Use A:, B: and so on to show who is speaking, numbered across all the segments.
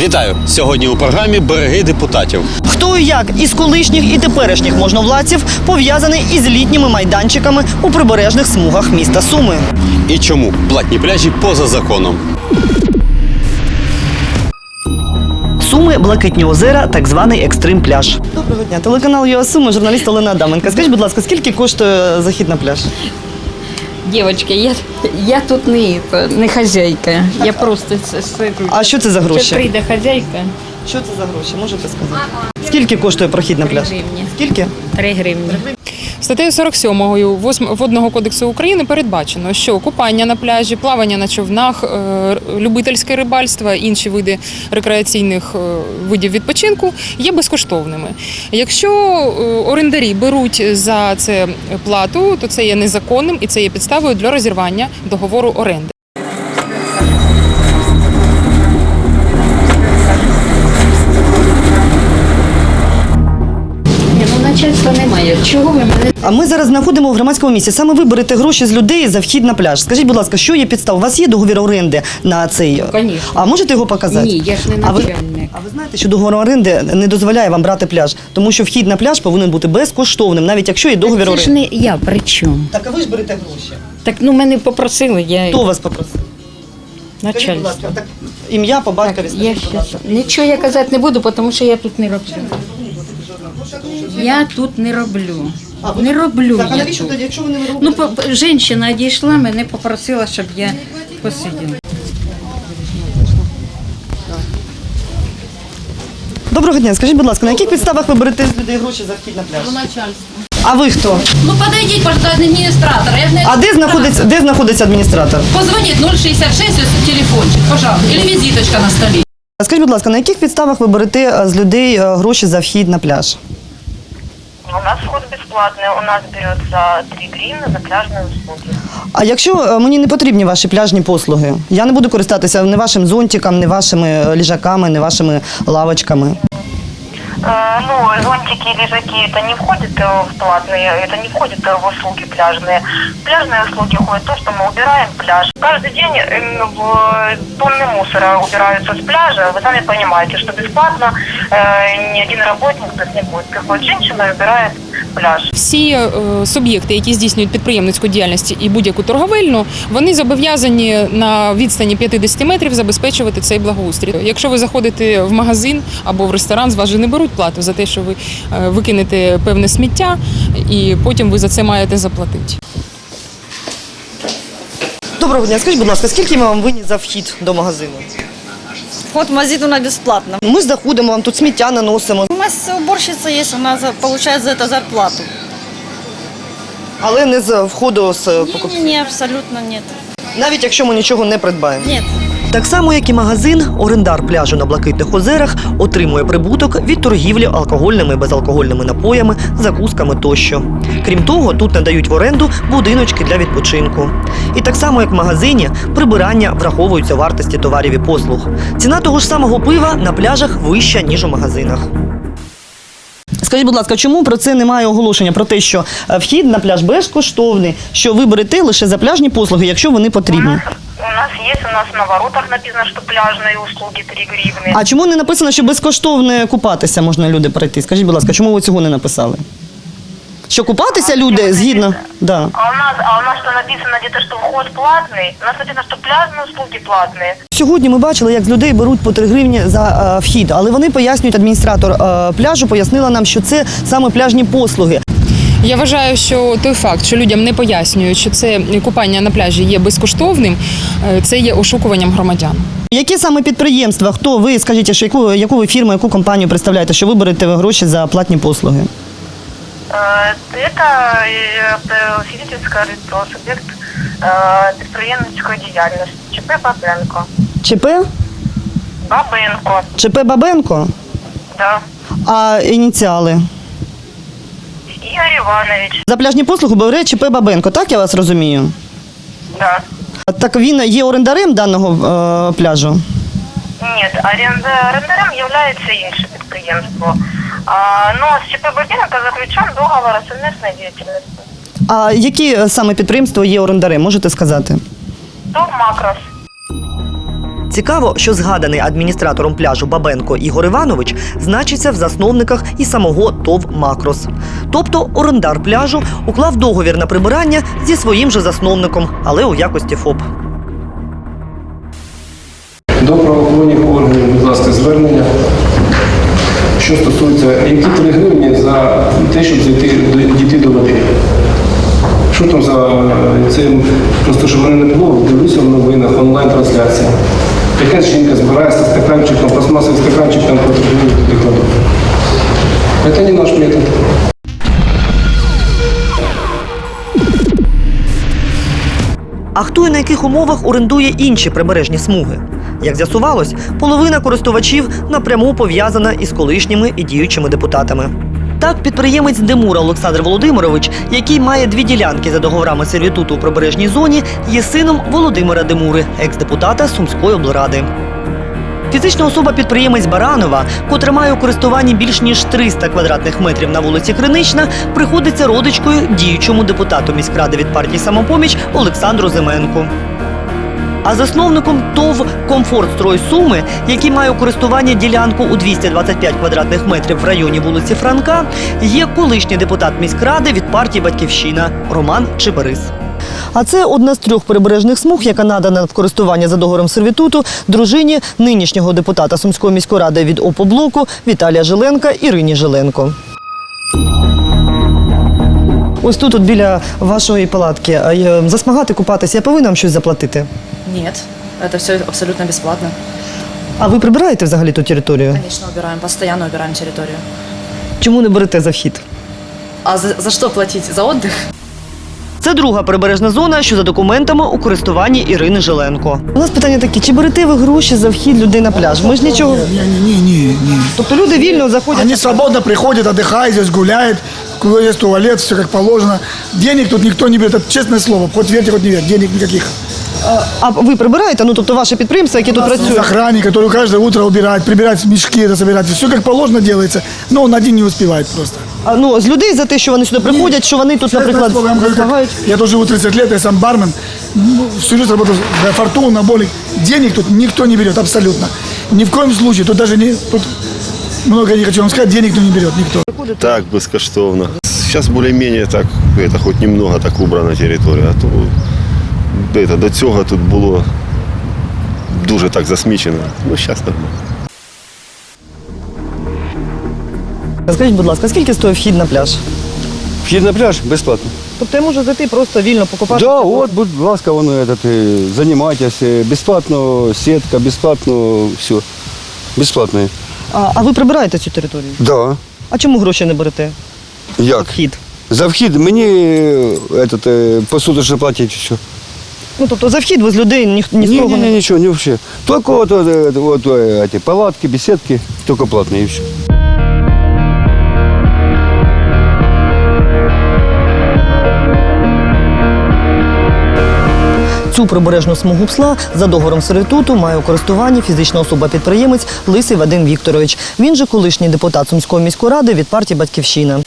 A: Вітаю! Сьогодні у програмі Береги депутатів.
B: Хто і як із колишніх і теперішніх можновладців пов'язаний із літніми майданчиками у прибережних смугах міста Суми.
A: І чому платні пляжі поза законом?
B: Суми, Блакитні озера, так званий екстрим пляж. Доброго дня. Телеканал ЮА Суми, журналіст Олена Адаменка. Скажіть, будь ласка, скільки коштує захід на пляж?
C: Девочки, я, я тут не, не хазяйка. Я просто сиджу.
B: А що це за
C: Ще
B: гроші?
C: прийде хазяйка.
B: Що це за гроші? Можете сказати? Скільки коштує прохід на
C: Три гривні.
B: Скільки?
C: Три гривні.
D: Статтею 47 восьм- Водного кодексу України передбачено, що купання на пляжі, плавання на човнах, е, любительське рибальство, інші види рекреаційних е, видів відпочинку є безкоштовними. Якщо е, орендарі беруть за це плату, то це є незаконним і це є підставою для розірвання договору оренди.
C: Чого ви мене
B: А ми зараз знаходимо в громадському місці. Саме ви берете гроші з людей за вхід на пляж. Скажіть, будь ласка, що є підстав? У вас є договір оренди на цей?
C: Конечно.
B: А можете його показати?
C: Ні, я ж не
B: А ви-
C: начальник.
B: А ви знаєте, що договір оренди не дозволяє вам брати пляж, тому що вхід на пляж повинен бути безкоштовним, навіть якщо є договір
C: Це ж
B: оренди.
C: не я при чому?
B: Так, а ви ж берете гроші.
C: Так ну мене попросили, я
B: Хто вас попросив? Скажіть, будь
C: начальство.
B: ласка, так ім'я по батькові
C: Я
B: скажіть, будь
C: щас... Нічого я казати не буду, тому що я тут не роблю. Я тут не роблю.
B: А, ви-
C: Не роблю
B: Так, а
C: я
B: навіщо
C: тут.
B: тоді, якщо ви не робите?
C: Ну, по- жінка одійшла, мене попросила, щоб я посиділа.
B: Доброго дня, скажіть, будь ласка, на яких підставах ви берете з людей гроші за вхід на пляж?
E: начальство.
B: А ви хто?
E: Ну подойдите, пожалуйста, администратора. Я знаю,
B: А де знаходиться, де знаходиться адміністратор?
E: Позвонит 066 телефончик, пожалуйста. Или визиточка на столе.
B: Скажіть, будь ласка, на яких підставах ви берете е, з людей е, гроші за вхід на пляж?
F: У нас вход бесплатный, у нас берется 3 гривны за пляжные услуги.
B: А якщо е, мені не потрібні ваші пляжні послуги, я не буду користатися ні вашим зонтиком, ні вашими е, ліжаками, ні вашими лавочками.
F: Э, ну, зонтики и лежаки это не входит э, в платные, это не входит э, в услуги пляжные. В пляжные услуги входит то, что мы убираем пляж. Каждый день э, в тонны мусора убираются с пляжа. Вы сами понимаете, что бесплатно э, ни один работник тут не будет. Приходит женщина и убирает пляж.
D: Всі е, суб'єкти, які здійснюють підприємницьку діяльність і будь-яку торговельну, вони зобов'язані на відстані 50 метрів забезпечувати цей благоустрій. Якщо ви заходите в магазин або в ресторан, з вас же не беруть плату за те, що ви е, викинете певне сміття, і потім ви за це маєте заплатити.
B: Доброго дня, скажіть, будь ласка, скільки ми вам винні за вхід до магазину?
G: Вход в магазин у нас бесплатно.
B: Ми заходимо, вам тут сміття наносимо,
G: У нас уборщица есть, она за- получает за это зарплату.
B: але не з входу з е, покупців.
G: Не, абсолютно нет.
B: Навіть якщо ми нічого не придбаємо.
G: Нет.
B: Так само, як і магазин, орендар пляжу на Блакитних озерах отримує прибуток від торгівлі алкогольними і безалкогольними напоями, закусками тощо. Крім того, тут надають в оренду будиночки для відпочинку. І так само, як в магазині, прибирання враховуються вартості товарів і послуг. Ціна того ж самого пива на пляжах вища, ніж у магазинах. Скажіть, будь ласка, чому про це немає оголошення? Про те, що е, вхід на пляж безкоштовний, що ви берете лише за пляжні послуги, якщо вони потрібні.
F: у нас є, у нас на воротах написано, що пляжні услуги 3 гривні.
B: А чому не написано, що безкоштовно купатися можна люди прийти? Скажіть, будь ласка, чому ви цього не написали? Що купатися люди згідно? Да.
F: А у нас, а у нас что написано где-то, что вход платный? У нас написано, что пляжные услуги платные.
B: Сьогодні ми бачили, як з людей беруть по 3 гривні за е, вхід, але вони пояснюють, адміністратор е, пляжу пояснила нам, що це саме пляжні послуги.
D: Я вважаю, що той факт, що людям не пояснюють, що це купання на пляжі є безкоштовним, е, це є ошукуванням громадян.
B: Які саме підприємства? Хто ви скажіть, що яку, яку ви фірму, яку компанію представляєте, що ви берете гроші за платні послуги?
F: Э, Это э, п- физическое лицо, субъект э, предприемницкой деятельности. ЧП Бабенко.
B: ЧП?
F: Бабенко,
B: ЧП Бабенко?
F: да.
B: А ініціали?
F: Игорь Иванович,
B: За пляжні послуги бере ЧП Бабенко, так я вас розумію?
F: да.
B: Так він є орендарем даного е, пляжу.
F: Нет, оренда- орендарем является інше підприємство. А, ну, а з ЧП Бабенко заключен договор о совместной деятельности.
B: А які е, саме підприємства є орендарем, можете сказати?
F: ТОВ Макрос.
B: Цікаво, що згаданий адміністратором пляжу Бабенко Ігор Іванович значиться в засновниках і самого ТОВ Макрос. Тобто орендар пляжу уклав договір на прибирання зі своїм же засновником, але у якості ФОП.
H: До правоохоронних органів, будь ласка, звернення. Що стосується, які 3 гривні за те, щоб зайти дійти до води. Що там за цим. Просто щоб мене не було, дивлюся в новинах, онлайн-трансляція. Якась жінка збирається стаканчиком, пластмасовий стаканчик там потрібно туди. Це не наш метод.
B: Хто і на яких умовах орендує інші прибережні смуги? Як з'ясувалось, половина користувачів напряму пов'язана із колишніми і діючими депутатами. Так, підприємець Демура Олександр Володимирович, який має дві ділянки за договорами сервітуту у прибережній зоні, є сином Володимира Демури, екс-депутата Сумської облради. Фізична особа-підприємець Баранова, котра має у користуванні більш ніж 300 квадратних метрів на вулиці Кринична, приходиться родичкою діючому депутату міськради від партії самопоміч Олександру Зименку. А засновником ТОВ «Комфортстрой Суми, який має у користуванні ділянку у 225 квадратних метрів в районі вулиці Франка, є колишній депутат міськради від партії Батьківщина Роман Чеберис. А це одна з трьох прибережних смуг, яка надана в користування за договором сервітуту дружині нинішнього депутата Сумської міської ради від ОПО-блоку Віталія Жиленка Ірині Жиленко. Ось тут, от біля вашої палатки, е, засмагати, купатися, я повинна вам щось заплатити.
I: Нет, это все абсолютно бесплатно.
B: А ви прибираєте взагалі ту територію?
I: Конечно, убираем, постоянно убираем территорию.
B: Чому не берете за вхід?
I: А за, за что платить? За отдых?
B: Це друга прибережна зона, що за документами у користуванні Ірини Жиленко. У нас питання такі: чи берете ви гроші за вхід людей на пляж? Ми ж нічого.
J: Не-не-не.
B: Тобто люди вільно заходять.
J: Они свободно приходят, отдыхают здесь, гуляют, есть туалет, все как положено. Денег тут никто не берет, это честное слово, хоть верьте, хоть не верьте, денег никаких.
B: А ви прибираєте? Ну тобто ваше підприємство, яке тут
J: Есть
B: працює.
J: охранник, который каждое утро убирает, прибирает мешки, это собирает. Все как положено делается, но он один не успевает просто.
B: А, ну з людей за те, що вони сюди приходять, що вони тут, наприклад,
J: слово, я вам говорю, как-
B: засмагають.
J: Я тут живу 30 лет, я сам бармен. Ну, Всю жизнь работал на фортуну, на болик. Денег тут никто не берет, абсолютно. Ни в коем случае. Тут даже не... Тут много не хочу вам сказать, денег тут не берет никто.
K: Так, безкоштовно. Зараз більш-менш так, это, хоч немного так убрана територія, а то это, до цього тут було дуже так засмічено. Ну, зараз нормально.
B: Скажіть, будь ласка, скільки стоїть вхід на пляж?
L: Вхід на пляж безплатно.
B: Тобто я можу зайти просто вільно покупати.
L: Да, от, будь ласка, воно этот, е, займайтесь. е, Безплатно сітка, безплатно все. Безплатно.
B: А, а ви прибираєте цю територію?
L: Да.
B: А чому гроші не берете?
L: Як?
B: Вхід.
L: За вхід мені е, этот, е, посуточно платять все.
B: Ну тобто за вхід ви з людей ні, ні з
L: Ні,
B: кого
L: ні,
B: не.
L: ні, нічого, не вообще. Тільки от, от, от, от, е, эти палатки, беседки, тільки платні і все.
B: Цю прибережну смугу псла за договором сервітуту має у користуванні фізична особа-підприємець Лисий Вадим Вікторович. Він же колишній депутат Сумської міської ради від партії Батьківщина.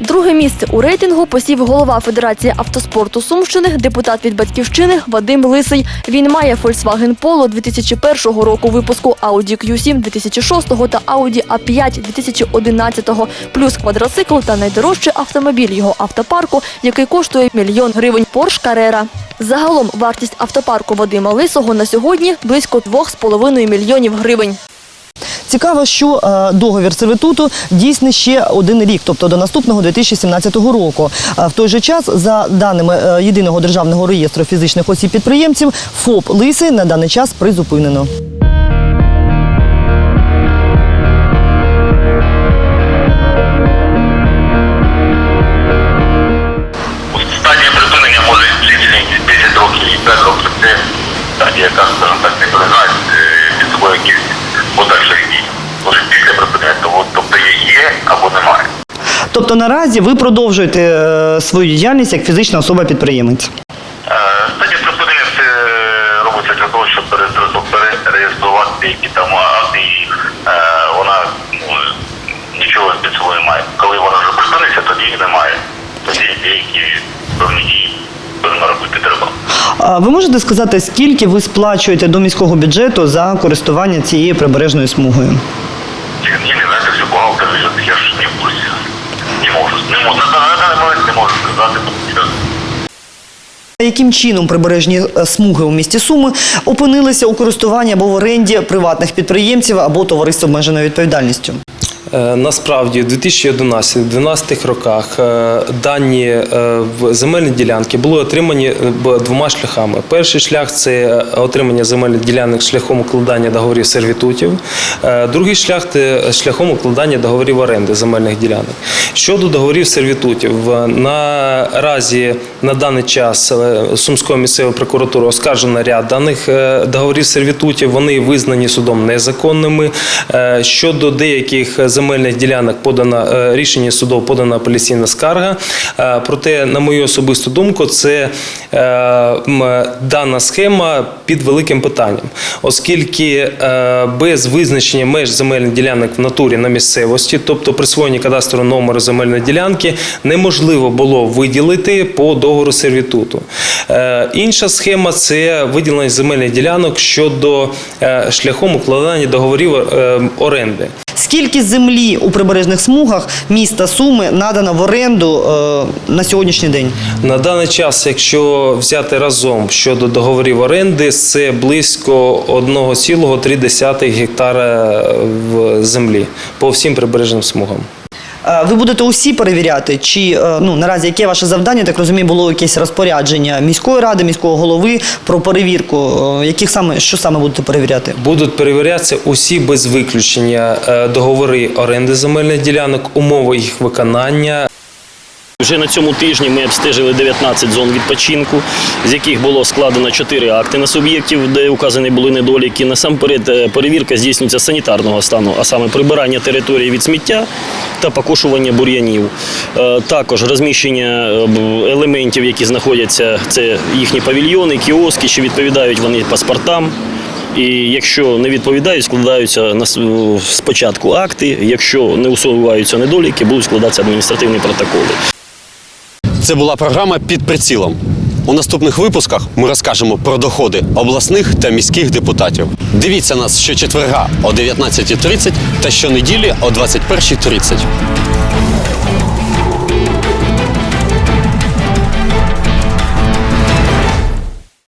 M: Друге місце у рейтингу посів голова Федерації автоспорту Сумщини, депутат від Батьківщини Вадим Лисий. Він має Volkswagen Polo 2001 року випуску, Audi Q7 2006 та Audi A5 2011, плюс квадроцикл та найдорожчий автомобіль його автопарку, який коштує мільйон гривень Porsche Carrera. Загалом вартість автопарку Вадима Лисого на сьогодні близько 2,5 мільйонів гривень.
B: Цікаво, що е, договір сервітуту дійсний ще один рік, тобто до наступного 2017 року. Е, в той же час, за даними е, єдиного державного реєстру фізичних осіб підприємців, ФОП Лиси на даний час призупинено.
F: Тобто
B: наразі ви продовжуєте е, свою діяльність як фізична особа-підприємець.
F: Е, Стадія припинення це робиться для того, щоб перереєструвати деякі там акти, і е, вона ну, нічого під собою не має. Коли вона вже припиниться, тоді її немає. Тоді деякі певні дії певно робити треба.
B: А ви можете сказати, скільки ви сплачуєте до міського бюджету за користування цією прибережною смугою?
N: Не, не знаю, это все бухгалтер ведет, я ж не в курсе. Не можу. Не можу. На, на, на даний момент не можу сказати,
B: Яким чином прибережні е, смуги у місті Суми опинилися у користуванні або в оренді приватних підприємців або товариств обмеженою відповідальністю?
O: Е, Насправді, в 2011-2012 роках е, дані е, в земельні ділянки були отримані двома шляхами. Перший шлях це отримання земельних ділянок шляхом укладання договорів сервітутів. Другий шлях це шляхом укладання договорів оренди земельних ділянок. Щодо договорів сервітутів, наразі на даний час Сумською місцевою прокуратурою оскаржено ряд даних договорів сервітутів. Вони визнані судом незаконними. Щодо деяких земельних ділянок подано е, рішення судов подана апеляційна скарга. Е, Проте, на мою особисту думку, це е, дана схема під великим питанням, оскільки без визначення меж земельних ділянок в натурі на місцевості, тобто присвоєння кадастрового номеру земельної ділянки, неможливо було виділити по договору сервітуту. Інша схема це виділення земельних ділянок щодо шляхом укладання договорів оренди.
B: Скільки землі у прибережних смугах міста Суми надано в оренду е, на сьогоднішній день?
O: На даний час, якщо взяти разом щодо договорів оренди, це близько 1,3 гектара в землі по всім прибережним смугам.
B: Е, Ви будете усі перевіряти, чи е, ну наразі яке ваше завдання? Так розумію, було якесь розпорядження міської ради, міського голови про перевірку. Е, Яких саме що саме будете перевіряти?
O: Будуть перевірятися усі без виключення договори оренди земельних ділянок, умови їх виконання.
P: Вже на цьому тижні ми обстежили 19 зон відпочинку, з яких було складено 4 акти на суб'єктів, де указані були недоліки. Насамперед е, перевірка здійснюється санітарного стану, а саме прибирання території від сміття та покошування бур'янів. Е, Також розміщення е, елементів, які знаходяться, це їхні павільйони, кіоски, чи відповідають вони паспортам. І якщо не відповідають, складаються спочатку акти. Якщо не усуваються недоліки, будуть складатися адміністративні протоколи.
A: Це була програма під прицілом. У наступних випусках ми розкажемо про доходи обласних та міських депутатів. Дивіться нас щочетверга о 19.30 та щонеділі о 21.30.